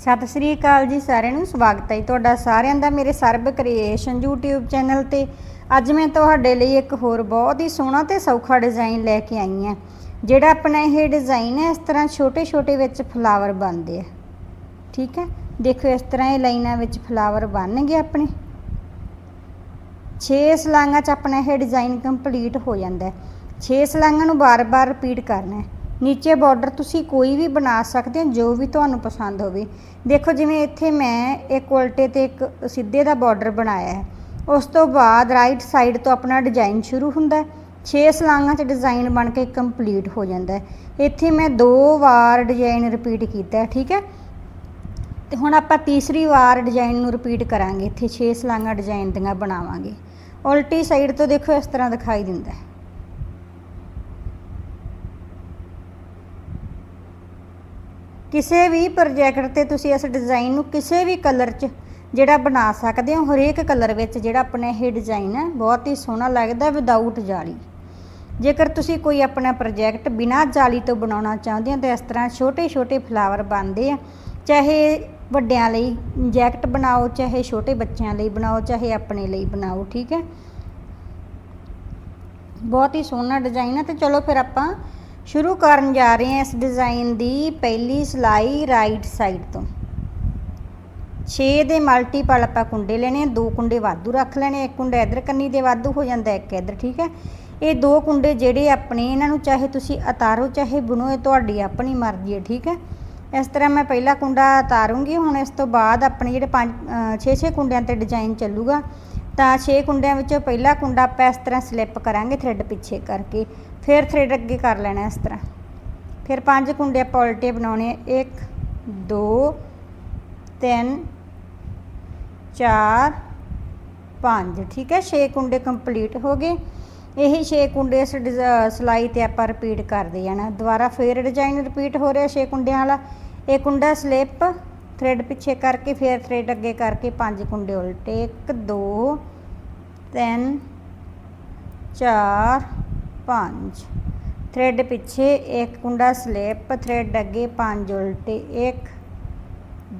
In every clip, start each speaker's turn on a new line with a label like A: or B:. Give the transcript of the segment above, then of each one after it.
A: ਸਤਿ ਸ੍ਰੀ ਅਕਾਲ ਜੀ ਸਾਰਿਆਂ ਨੂੰ, ਸਵਾਗਤ ਹੈ ਤੁਹਾਡਾ ਸਾਰਿਆਂ ਦਾ ਮੇਰੇ ਸਰਬ ਕ੍ਰੀਏਸ਼ਨ YouTube ਚੈਨਲ ਤੇ। ਅੱਜ ਮੈਂ ਤੁਹਾਡੇ ਲਈ ਇੱਕ ਹੋਰ ਬਹੁਤ ਹੀ ਸੋਹਣਾ ਤੇ ਸੌਖਾ ਡਿਜ਼ਾਈਨ ਲੈ ਕੇ ਆਈ ਹਾਂ, ਜਿਹੜਾ ਆਪਣਾ ਇਹ ਡਿਜ਼ਾਈਨ ਹੈ, ਇਸ ਤਰ੍ਹਾਂ ਛੋਟੇ ਛੋਟੇ ਵਿੱਚ ਫਲਾਵਰ ਬਣਦੇ ਆ। ਠੀਕ ਹੈ? ਦੇਖੋ ਇਸ ਤਰ੍ਹਾਂ ਇਹ ਲਾਈਨਾਂ ਵਿੱਚ ਫਲਾਵਰ ਬਣਨਗੇ ਆਪਣੇ। 6 ਸਲਾਂਗਾਂ 'ਚ ਆਪਣਾ ਇਹ ਡਿਜ਼ਾਈਨ ਕੰਪਲੀਟ ਹੋ ਜਾਂਦਾ ਹੈ। 6 ਸਲਾਂਗਾਂ ਨੂੰ ਬਾਰ-ਬਾਰ ਰਿਪੀਟ ਕਰਨਾ ਹੈ। ਨੀਚੇ ਬਾਰਡਰ ਤੁਸੀਂ ਕੋਈ ਵੀ ਬਣਾ ਸਕਦੇ ਹੋ, ਜੋ ਵੀ ਤੁਹਾਨੂੰ ਪਸੰਦ ਹੋਵੇ। ਦੇਖੋ, ਜਿਵੇਂ ਇੱਥੇ ਮੈਂ ਇੱਕ ਉਲਟੇ ਤੇ ਇੱਕ ਸਿੱਧੇ ਦਾ ਬਾਰਡਰ ਬਣਾਇਆ ਹੈ। ਉਸ ਤੋਂ ਬਾਅਦ ਰਾਈਟ ਸਾਈਡ ਤੋਂ ਆਪਣਾ ਡਿਜ਼ਾਈਨ ਸ਼ੁਰੂ ਹੁੰਦਾ ਹੈ। 6 ਸਲਾਂਗਾਂ 'ਚ ਡਿਜ਼ਾਈਨ ਬਣ ਕੇ ਕੰਪਲੀਟ ਹੋ ਜਾਂਦਾ ਹੈ। ਇੱਥੇ ਮੈਂ ਦੋ ਵਾਰ ਡਿਜ਼ਾਈਨ ਰਿਪੀਟ ਕੀਤਾ ਠੀਕ ਹੈ? ਤੇ ਹੁਣ ਆਪਾਂ ਤੀਸਰੀ ਵਾਰ ਡਿਜ਼ਾਈਨ ਨੂੰ ਰਿਪੀਟ ਕਰਾਂਗੇ। ਇੱਥੇ 6 ਸਲਾਂਗਾਂ ਡਿਜ਼ਾਈਨ ਦੀਆਂ ਬਣਾਵਾਂਗੇ। ਉਲਟੀ ਸਾਈਡ ਤੋਂ ਦੇਖੋ, ਇਸ ਤਰ੍ਹਾਂ ਦਿਖਾਈ ਦਿੰਦਾ ਹੈ। ਕਿਸੇ ਵੀ ਪ੍ਰੋਜੈਕਟ ਤੇ ਤੁਸੀਂ ਇਸ ਡਿਜ਼ਾਈਨ ਨੂੰ ਕਿਸੇ ਵੀ ਕਲਰ 'ਚ ਜਿਹੜਾ ਬਣਾ ਸਕਦੇ ਹੋ, ਹਰੇਕ ਕਲਰ ਵਿੱਚ ਜਿਹੜਾ ਆਪਣਾ ਇਹ ਡਿਜ਼ਾਈਨ ਹੈ, ਬਹੁਤ ਹੀ ਸੋਹਣਾ ਲੱਗਦਾ ਵਿਦਆਊਟ ਜਾਲੀ। ਜੇਕਰ ਤੁਸੀਂ ਕੋਈ ਆਪਣਾ ਪ੍ਰੋਜੈਕਟ ਬਿਨਾਂ ਜਾਲੀ ਤੋਂ ਬਣਾਉਣਾ ਚਾਹੁੰਦੇ ਹੋ, ਤਾਂ ਇਸ ਤਰ੍ਹਾਂ ਛੋਟੇ ਛੋਟੇ ਫਲਾਵਰ ਬਣਦੇ ਆ। ਚਾਹੇ ਵੱਡਿਆਂ ਲਈ ਜੈਕਟ ਬਣਾਓ, ਚਾਹੇ ਛੋਟੇ ਬੱਚਿਆਂ ਲਈ ਬਣਾਓ, ਚਾਹੇ ਆਪਣੇ ਲਈ ਬਣਾਓ, ਠੀਕ ਹੈ। ਬਹੁਤ ਹੀ ਸੋਹਣਾ ਡਿਜ਼ਾਈਨ ਹੈ ਤੇ ਚਲੋ ਫਿਰ ਆਪਾਂ ਸ਼ੁਰੂ ਕਰਨ ਜਾ ਰਹੇ ਹਾਂ ਇਸ ਡਿਜ਼ਾਈਨ ਦੀ ਪਹਿਲੀ ਸਲਾਈ ਰਾਈਟ ਸਾਈਡ ਤੋਂ। 6 ਦੇ ਮਲਟੀਪਲ ਆਪਾਂ ਕੁੰਡੇ ਲੈਣੇ ਆ, ਦੋ ਕੁੰਡੇ ਵਾਧੂ ਰੱਖ ਲੈਣੇ ਇੱਕ ਕੁੰਡਾ ਇਧਰ ਕੰਨੀ ਦੇ ਵਾਧੂ ਹੋ ਜਾਂਦਾ, ਇੱਕ ਇਧਰ, ਠੀਕ ਹੈ? ਇਹ ਦੋ ਕੁੰਡੇ ਜਿਹੜੇ ਆਪਣੇ ਇਹਨਾਂ ਨੂੰ ਚਾਹੇ ਤੁਸੀਂ ਉਤਾਰੋ ਚਾਹੇ ਬੁਣੋ, ਇਹ ਤੁਹਾਡੀ ਆਪਣੀ ਮਰਜ਼ੀ ਹੈ, ਠੀਕ ਹੈ? ਇਸ ਤਰ੍ਹਾਂ ਮੈਂ ਪਹਿਲਾ ਕੁੰਡਾ ਉਤਾਰੂੰਗੀ ਹੁਣ ਇਸ ਤੋਂ ਬਾਅਦ ਆਪਣੇ ਜਿਹੜੇ 5 6-6 ਕੁੰਡਿਆਂ ਤੇ ਡਿਜ਼ਾਈਨ ਚੱਲੂਗਾ। ਤਾਂ 6 ਕੁੰਡਿਆਂ ਵਿੱਚੋਂ ਪਹਿਲਾ ਕੁੰਡਾ ਆਪਾਂ ਇਸ ਤਰ੍ਹਾਂ ਸਲਿੱਪ ਕਰਾਂਗੇ ਥ੍ਰੈਡ ਪਿੱਛੇ ਕਰਕੇ। ਫਿਰ ਥ੍ਰੈਡ ਅੱਗੇ ਕਰ ਲੈਣਾ ਇਸ ਤਰ੍ਹਾਂ। ਫਿਰ ਪੰਜ ਕੁੰਡੇ ਆਪਾਂ ਉਲਟੇ ਬਣਾਉਣੇ 1 2 3 4 5 ਠੀਕ ਹੈ? 6 ਕੁੰਡੇ ਕੰਪਲੀਟ ਹੋ ਗਏ। ਇਹੀ 6 ਕੁੰਡੇ ਇਸ ਸਲਾਈ ਤੇ ਆਪਾਂ ਰਿਪੀਟ ਕਰਦੇ ਜਾਣਾ। ਦੁਬਾਰਾ ਫੇਰ ਡਿਜ਼ਾਈਨ ਰਿਪੀਟ ਹੋ ਰਿਹਾ 6 ਕੁੰਡਿਆਂ ਵਾਲਾ। ਇਹ ਕੁੰਡਾ ਸਲਿੱਪ ਥ੍ਰੈਡ ਪਿੱਛੇ ਕਰਕੇ, ਫੇਰ ਥ੍ਰੈਡ ਅੱਗੇ ਕਰਕੇ ਪੰਜ ਕੁੰਡੇ ਉਲਟੇ। 1 2 3 4 5 ਥ੍ਰੈਡ ਪਿੱਛੇ ਇੱਕ ਕੁੰਡਾ ਸਲਿੱਪ, ਥ੍ਰੈਡ ਅੱਗੇ ਪੰਜ, ਉਲਟੇ 1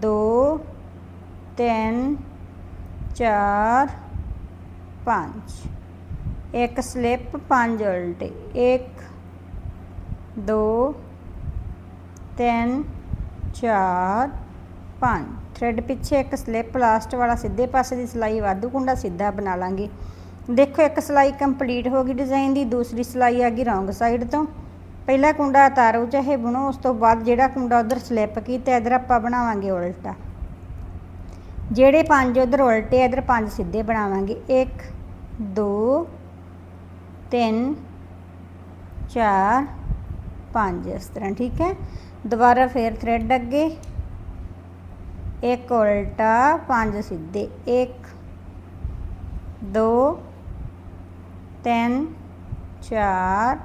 A: 2 3 4 5 ਇੱਕ ਸਲਿੱਪ, ਪੰਜ, ਉਲਟੇ 1 2 3 4 5 ਥ੍ਰੈਡ ਪਿੱਛੇ ਇੱਕ ਸਲਿੱਪ, ਲਾਸਟ ਵਾਲਾ ਸਿੱਧੇ ਪਾਸੇ ਦੀ ਸਲਾਈ, ਵਾਧੂ ਕੁੰਡਾ ਸਿੱਧਾ ਬਣਾ ਲਾਂਗੇ। ਦੇਖੋ, ਇੱਕ ਸਲਾਈ ਕੰਪਲੀਟ ਹੋ ਗਈ ਡਿਜ਼ਾਈਨ ਦੀ, ਦੂਸਰੀ ਸਲਾਈ ਆ ਗਈ ਰੌਂਗ ਸਾਈਡ ਤੋਂ। ਪਹਿਲਾ ਕੁੰਡਾ ਉਤਾਰੋ ਚਾਹੇ ਬੁਣੋ, ਉਸ ਤੋਂ ਬਾਅਦ ਜਿਹੜਾ ਕੁੰਡਾ ਉਧਰ ਸਲਿੱਪ ਕੀਤਾ, ਇਧਰ ਆਪਾਂ ਬਣਾਵਾਂਗੇ ਉਲਟਾ। ਜਿਹੜੇ ਪੰਜ ਉਧਰ ਉਲਟੇ, ਇਧਰ ਪੰਜ ਸਿੱਧੇ ਬਣਾਵਾਂਗੇ। 1 2 3 4 5 ਇਸ ਤਰ੍ਹਾਂ, ਠੀਕ ਹੈ? ਦੁਬਾਰਾ ਫੇਰ ਥ੍ਰੈਡ ਅੱਗੇ। ਇੱਕ ਉਲਟਾ, ਪੰਜ ਸਿੱਧੇ। 1 2 3 4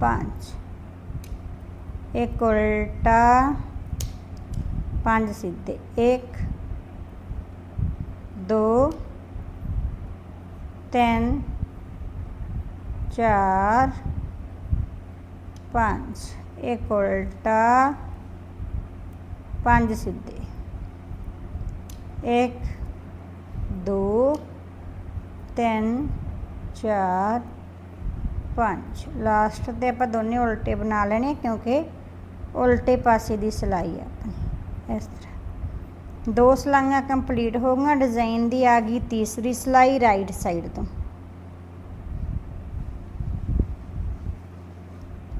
A: 5 ਇੱਕ ਉਲਟਾ, ਪੰਜ ਸਿੱਧੇ। 1 2 3 4 5 ਇੱਕ ਉਲਟਾ, ਪੰਜ ਸਿੱਧੇ। 1 2 3 4 5 ਲਾਸਟ ਤੇ ਆਪਾਂ ਦੋਨੇ ਉਲਟੇ ਬਣਾ ਲੈਣੇ ਕਿਉਂਕਿ ਉਲਟੇ ਪਾਸੇ ਦੀ ਸਿਲਾਈ ਆ ਆਪਣੀ। ਇਸ ਤਰ੍ਹਾਂ। ਦੋ ਸਲਾਈਆਂ ਕੰਪਲੀਟ ਹੋ ਗਈਆਂ। ਡਿਜ਼ਾਈਨ ਦੀ ਆ ਗਈ ਤੀਸਰੀ ਸਲਾਈ ਰਾਈਟ ਸਾਈਡ ਤੋਂ।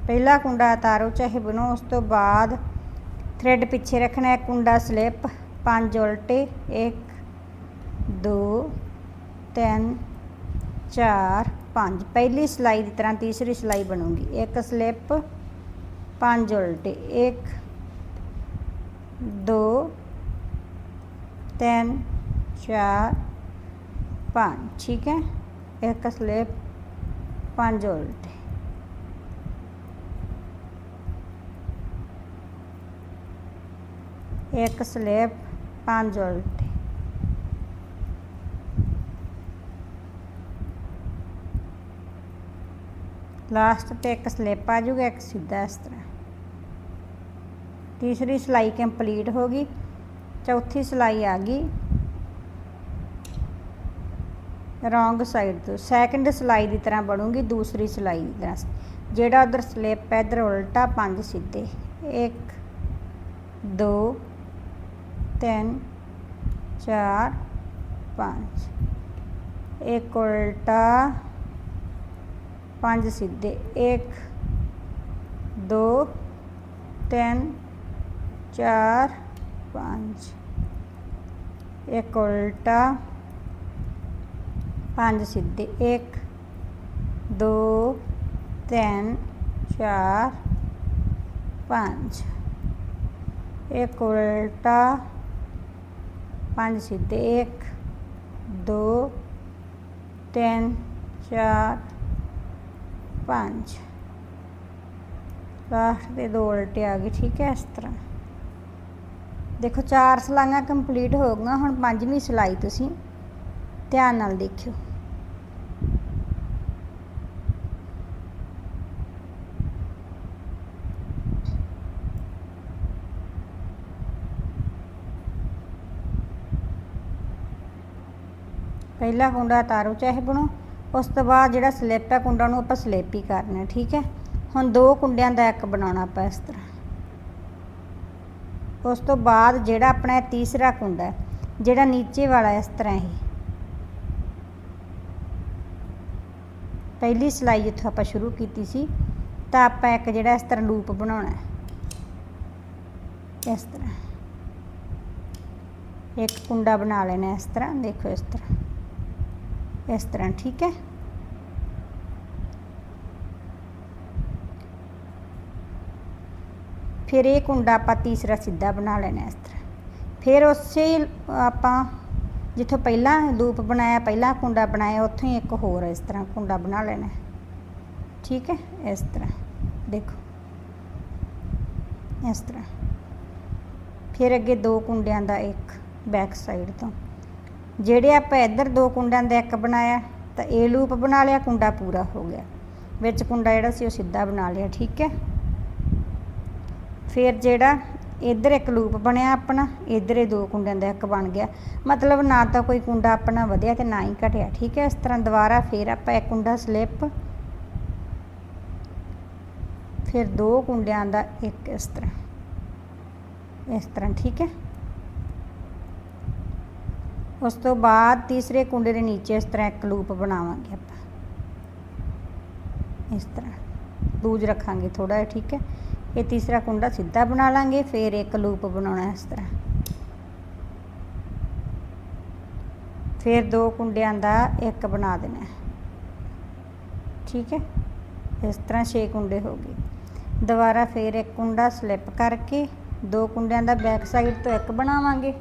A: ਪਹਿਲਾ ਕੁੰਡਾ ਉਤਾਰੋ, ਚਾਹੇ ਬਣੋ ਉਸ ਤੋਂ ਬਾਅਦ ਥ੍ਰੈਡ ਪਿੱਛੇ ਰੱਖਣਾ ਹੈ, ਕੁੰਡਾ ਸਲਿੱਪ ਪੰਜ ਉਲਟੇ 1 2 3 4 5 ਪਹਿਲੀ ਸਲਾਈ ਦੀ ਤਰ੍ਹਾਂ ਤੀਸਰੀ ਸਲਾਈ ਬਣੂਗੀ ਇੱਕ ਸਲਿੱਪ ਪੰਜ ਉਲਟੇ 1 2 3 4 5 ਠੀਕ ਹੈ ਇੱਕ ਸਲਿੱਪ ਪੰਜ ਉਲਟੇ ਇੱਕ ਸਲਿੱਪ ਪੰਜ ਉਲਟੇ ਲਾਸਟ ਤੇ ਇੱਕ ਸਲਿੱਪ ਆ ਜੂਗਾ, ਇੱਕ ਸਿੱਧਾ ਇਸ ਤਰ੍ਹਾਂ। ਤੀਸਰੀ ਸਿਲਾਈ ਕੰਪਲੀਟ ਹੋ ਗਈ, ਚੌਥੀ ਸਿਲਾਈ ਆ ਗਈ। ਰੋਂਗ ਸਾਈਡ ਤੋਂ ਸੈਕੰਡ ਸਿਲਾਈ ਦੀ ਤਰ੍ਹਾਂ ਬਣੂਗੀ, ਦੂਸਰੀ ਸਿਲਾਈ ਦੀ ਤਰ੍ਹਾਂ। ਜਿਹੜਾ ਉਧਰ ਸਲਿੱਪ ਹੈ, ਇਧਰ ਉਲਟਾ ਪੰਜ ਸਿੱਧੇ। 1 2 3 4 5 ਇੱਕ ਉਲਟਾ ਪੰਜ ਸਿੱਧੇ 1 2 3 4 5 ਇੱਕ ਉਲਟਾ, ਪੰਜ ਸਿੱਧੇ 1 2 3 4 5 ਇੱਕ ਉਲਟਾ, ਪੰਜ ਸਿੱਧੇ 1 2 3 4 5 ਲਾਸਟ ਦੇ ਦੋ ਉਲਟੇ ਆ ਗਏ, ਠੀਕ ਹੈ ਇਸ ਤਰ੍ਹਾਂ। ਦੇਖੋ, ਚਾਰ ਸਲਾਈਆਂ ਕੰਪਲੀਟ ਹੋ ਗਈਆਂ, ਹੁਣ ਪੰਜਵੀਂ ਸਲਾਈ ਤੁਸੀਂ ਧਿਆਨ ਨਾਲ ਦੇਖਿਓ। ਪਹਿਲਾ ਕੁੰਡਾ ਤਾਰੋ ਚਾਹੇ ਬਣੋ ਉਸ ਤੋਂ ਬਾਅਦ ਜਿਹੜਾ ਸਲਿੱਪ ਹੈ ਕੁੰਡਾ ਨੂੰ ਆਪਾਂ ਸਲਿੱਪ ਹੀ ਕਰਨਾ ਠੀਕ ਹੈ? ਹੁਣ ਦੋ ਕੁੰਡਿਆਂ ਦਾ ਇੱਕ ਬਣਾਉਣਾ ਆਪਾਂ ਇਸ ਤਰ੍ਹਾਂ। ਉਸ ਤੋਂ ਬਾਅਦ ਜਿਹੜਾ ਆਪਣਾ ਇਹ ਤੀਸਰਾ ਕੁੰਡਾ ਹੈ, ਜਿਹੜਾ ਨੀਚੇ ਵਾਲਾ ਇਸ ਤਰ੍ਹਾਂ ਹੀ। ਪਹਿਲੀ ਸਿਲਾਈ ਜਿੱਥੋਂ ਆਪਾਂ ਸ਼ੁਰੂ ਕੀਤੀ ਸੀ, ਤਾਂ ਆਪਾਂ ਇੱਕ ਜਿਹੜਾ ਇਸ ਤਰ੍ਹਾਂ ਲੂਪ ਬਣਾਉਣਾ ਹੈ। ਇਸ ਤਰ੍ਹਾਂ। ਇੱਕ ਕੁੰਡਾ ਬਣਾ ਲੈਣਾ ਇਸ ਤਰ੍ਹਾਂ, ਦੇਖੋ ਇਸ ਤਰ੍ਹਾਂ। ਇਸ ਤਰ੍ਹਾਂ, ਠੀਕ ਹੈ? ਫਿਰ ਇਹ ਕੁੰਡਾ ਆਪਾਂ ਤੀਸਰਾ ਸਿੱਧਾ ਬਣਾ ਲੈਣਾ ਇਸ ਤਰ੍ਹਾਂ। ਫਿਰ ਉਸੇ ਆਪਾਂ ਜਿੱਥੋਂ ਪਹਿਲਾਂ ਲੂਪ ਬਣਾਇਆ, ਪਹਿਲਾ ਕੁੰਡਾ ਬਣਾਇਆ, ਉੱਥੋਂ ਹੀ ਇੱਕ ਹੋਰ ਇਸ ਤਰ੍ਹਾਂ ਕੁੰਡਾ ਬਣਾ ਲੈਣਾ ਠੀਕ ਹੈ? ਇਸ ਤਰ੍ਹਾਂ, ਦੇਖੋ। ਇਸ ਤਰ੍ਹਾਂ। ਫਿਰ ਅੱਗੇ ਦੋ ਕੁੰਡਿਆਂ ਦਾ ਇੱਕ ਬੈਕ ਸਾਈਡ ਤੋਂ। ਜਿਹੜੇ ਆਪਾਂ ਇੱਧਰ ਦੋ ਕੁੰਡਿਆਂ ਦਾ ਇੱਕ ਬਣਾਇਆ, ਤਾਂ ਇਹ ਲੂਪ ਬਣਾ ਲਿਆ, ਕੁੰਡਾ ਪੂਰਾ ਹੋ ਗਿਆ। ਵਿੱਚ ਕੁੰਡਾ ਜਿਹੜਾ ਸੀ ਉਹ ਸਿੱਧਾ ਬਣਾ ਲਿਆ, ਠੀਕ ਹੈ? ਫਿਰ ਜਿਹੜਾ ਇੱਧਰ ਇੱਕ ਲੂਪ ਬਣਿਆ ਆਪਣਾ, ਇੱਧਰ ਇਹ ਦੋ ਕੁੰਡਿਆਂ ਦਾ ਇੱਕ ਬਣ ਗਿਆ। ਮਤਲਬ ਨਾ ਤਾਂ ਕੋਈ ਕੁੰਡਾ ਆਪਣਾ ਵਧਿਆ ਤੇ ਨਾ ਹੀ ਘਟਿਆ, ਠੀਕ ਹੈ? ਇਸ ਤਰ੍ਹਾਂ ਦੁਬਾਰਾ ਫਿਰ ਆਪਾਂ ਇੱਕ ਕੁੰਡਾ ਸਲਿੱਪ। ਫਿਰ ਦੋ ਕੁੰਡਿਆਂ ਦਾ ਇੱਕ ਇਸ ਤਰ੍ਹਾਂ ਇਸ ਤਰ੍ਹਾਂ, ਠੀਕ ਹੈ? ਉਸ ਤੋਂ ਬਾਅਦ ਤੀਸਰੇ ਕੁੰਡੇ ਦੇ ਨੀਚੇ ਇਸ ਤਰ੍ਹਾਂ ਇੱਕ ਲੂਪ ਬਣਾਵਾਂਗੇ ਆਪਾਂ। ਇਸ ਤਰ੍ਹਾਂ ਦੂਜ ਰੱਖਾਂਗੇ ਥੋੜਾ ਜਿਹਾ, ਠੀਕ ਹੈ। ਇਹ ਤੀਸਰਾ ਕੁੰਡਾ ਸਿੱਧਾ ਬਣਾ ਲਾਂਗੇ, ਫਿਰ ਇੱਕ ਲੂਪ ਬਣਾਉਣਾ ਇਸ ਤਰ੍ਹਾਂ। ਫਿਰ ਦੋ ਕੁੰਡਿਆਂ ਦਾ ਇੱਕ ਬਣਾ ਦੇਣਾ। ਠੀਕ ਹੈ। ਇਸ ਤਰ੍ਹਾਂ 6 ਕੁੰਡੇ ਹੋ ਗਏ। ਦੁਬਾਰਾ ਫਿਰ ਇੱਕ ਕੁੰਡਾ ਸਲਿੱਪ ਕਰਕੇ ਦੋ ਕੁੰਡਿਆਂ ਦਾ ਬੈਕ ਸਾਈਡ ਤੋਂ ਇੱਕ ਬਣਾਵਾਂਗੇ।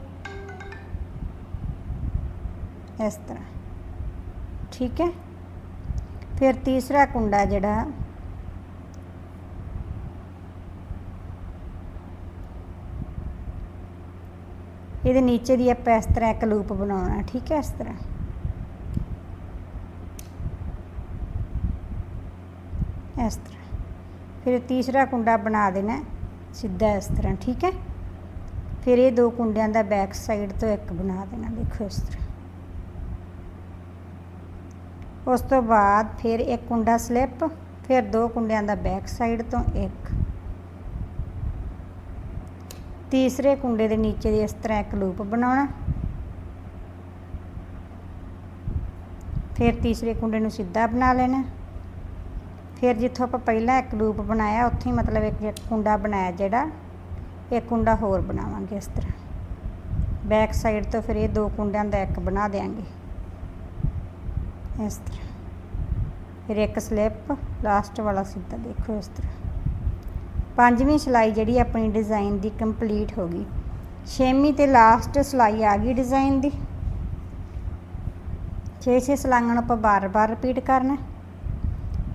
A: ਇਸ ਤਰ੍ਹਾਂ। ਠੀਕ ਹੈ? ਫਿਰ ਤੀਸਰਾ ਕੁੰਡਾ ਜਿਹੜਾ ਇਹਦੇ ਨੀਚੇ ਦੀ ਆਪਾਂ ਇਸ ਤਰ੍ਹਾਂ ਇੱਕ ਲੂਪ ਬਣਾਉਣਾ, ਠੀਕ ਹੈ ਇਸ ਤਰ੍ਹਾਂ। ਇਸ ਤਰ੍ਹਾਂ। ਫਿਰ ਤੀਸਰਾ ਕੁੰਡਾ ਬਣਾ ਦੇਣਾ, ਸਿੱਧਾ ਇਸ ਤਰ੍ਹਾਂ, ਠੀਕ ਹੈ? ਫਿਰ ਇਹ ਦੋ ਕੁੰਡਿਆਂ ਦਾ ਬੈਕ ਸਾਈਡ ਤੋਂ ਇੱਕ ਬਣਾ ਦੇਣਾ, ਦੇਖੋ ਇਸ ਤਰ੍ਹਾਂ। ਉਸ ਤੋਂ ਬਾਅਦ ਫਿਰ ਇੱਕ ਕੁੰਡਾ ਸਲਿੱਪ, ਫਿਰ ਦੋ ਕੁੰਡਿਆਂ ਦਾ ਬੈਕ ਸਾਈਡ ਤੋਂ ਇੱਕ। ਤੀਸਰੇ ਕੁੰਡੇ ਦੇ ਨੀਚੇ ਦੀ ਇਸ ਤਰ੍ਹਾਂ ਇੱਕ ਲੂਪ ਬਣਾਉਣਾ। ਫਿਰ ਤੀਸਰੇ ਕੁੰਡੇ ਨੂੰ ਸਿੱਧਾ ਬਣਾ ਲੈਣਾ। ਫਿਰ ਜਿੱਥੋਂ ਆਪਾਂ ਪਹਿਲਾਂ ਇੱਕ ਲੂਪ ਬਣਾਇਆ, ਉੱਥੇ ਹੀ ਮਤਲਬ ਇੱਕ ਕੁੰਡਾ ਬਣਾਇਆ ਜਿਹੜਾ ਇੱਕ ਕੁੰਡਾ ਹੋਰ ਬਣਾਵਾਂਗੇ ਇਸ ਤਰ੍ਹਾਂ। ਬੈਕ ਸਾਈਡ ਤੋਂ ਫਿਰ ਇਹ ਦੋ ਕੁੰਡਿਆਂ ਦਾ ਇੱਕ ਬਣਾ ਦੇਾਂਗੇ ਇਸ ਤਰ੍ਹਾਂ। ਫਿਰ ਇੱਕ ਸਲਿੱਪ, ਲਾਸਟ ਵਾਲਾ ਸਿੱਧਾ ਦੇਖੋ ਇਸ ਤਰ੍ਹਾਂ। ਪੰਜਵੀਂ ਸਿਲਾਈ ਜਿਹੜੀ ਆਪਣੀ ਡਿਜ਼ਾਈਨ ਦੀ ਕੰਪਲੀਟ ਹੋ ਗਈ। ਛੇਵੀਂ ਤੇ ਲਾਸਟ ਸਿਲਾਈ ਆ ਗਈ ਡਿਜ਼ਾਈਨ ਦੀ। 6-6 ਸਲਾਈਆਂ ਨੂੰ ਆਪਾਂ ਬਾਰ-ਬਾਰ ਰਿਪੀਟ ਕਰਨਾ।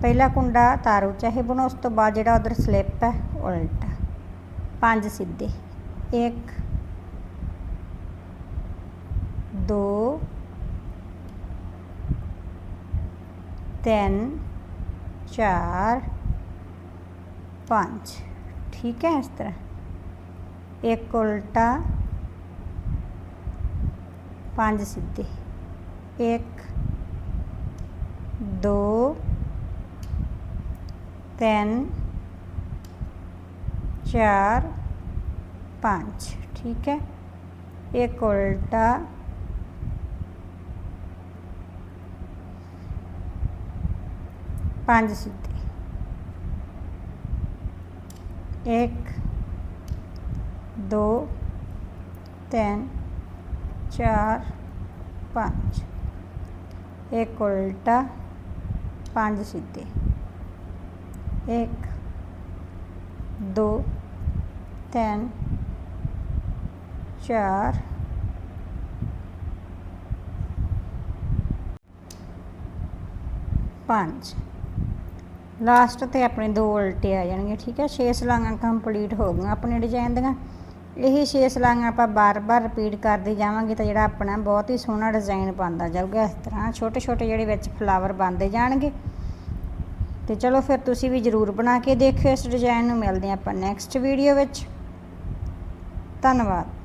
A: ਪਹਿਲਾ ਕੁੰਡਾ ਤਾਰੂ ਚਾਹੇ ਬਣੋ, ਉਸ ਤੋਂ ਬਾਅਦ ਜਿਹੜਾ ਉਧਰ ਸਲਿੱਪ ਹੈ, ਉਲਟਾ। ਪੰਜ ਸਿੱਧੇ। 1 2 3 4 5 ਠੀਕ ਹੈ ਇਸ ਤਰ੍ਹਾਂ ਇੱਕ ਉਲਟਾ ਪੰਜ ਸਿੱਧੇ ਇੱਕ ਦੋ ਤਿੰਨ ਚਾਰ ਪੰਜ ਠੀਕ ਹੈ ਇੱਕ ਉਲਟਾ ਪੰਜ ਸਿੱਧੇ। ਇੱਕ, ਦੋ, ਤਿੰਨ, ਚਾਰ, ਪੰਜ। ਇੱਕ ਉਲਟਾ, ਪੰਜ ਸਿੱਧੇ। ਇੱਕ, ਦੋ, ਤਿੰਨ, ਚਾਰ। ਪੰਜ। ਲਾਸਟ ਤੇ ਆਪਣੇ ਦੋ ਉਲਟੇ ਆ ਜਾਣਗੇ, ਠੀਕ ਹੈ? 6 ਸਲਾਈਆਂ ਕੰਪਲੀਟ ਹੋ ਗਈਆਂ ਆਪਣੇ ਡਿਜ਼ਾਈਨ ਦੀਆਂ। ਇਹ 6 ਸਲਾਂਗਾਂ ਆਪਾਂ ਬਾਰ-ਬਾਰ ਰਿਪੀਟ ਕਰਦੇ ਜਾਵਾਂਗੇ ਤਾਂ ਜਿਹੜਾ ਆਪਣਾ ਬਹੁਤ ਹੀ ਸੋਹਣਾ ਡਿਜ਼ਾਈਨ ਬਣਦਾ ਜਾਊਗਾ ਇਸ ਤਰ੍ਹਾਂ। ਛੋਟੇ-ਛੋਟੇ ਜਿਹੜੇ ਵਿੱਚ ਫਲਾਵਰ ਬਣਦੇ ਜਾਣਗੇ। ਤੇ ਚਲੋ ਫਿਰ ਤੁਸੀਂ ਵੀ ਜਰੂਰ ਬਣਾ ਕੇ ਦੇਖਿਓ ਇਸ ਡਿਜ਼ਾਈਨ ਨੂੰ। ਮਿਲਦੇ ਹਾਂ ਆਪਾਂ ਨੈਕਸਟ ਵੀਡੀਓ ਵਿੱਚ। ਧੰਨਵਾਦ।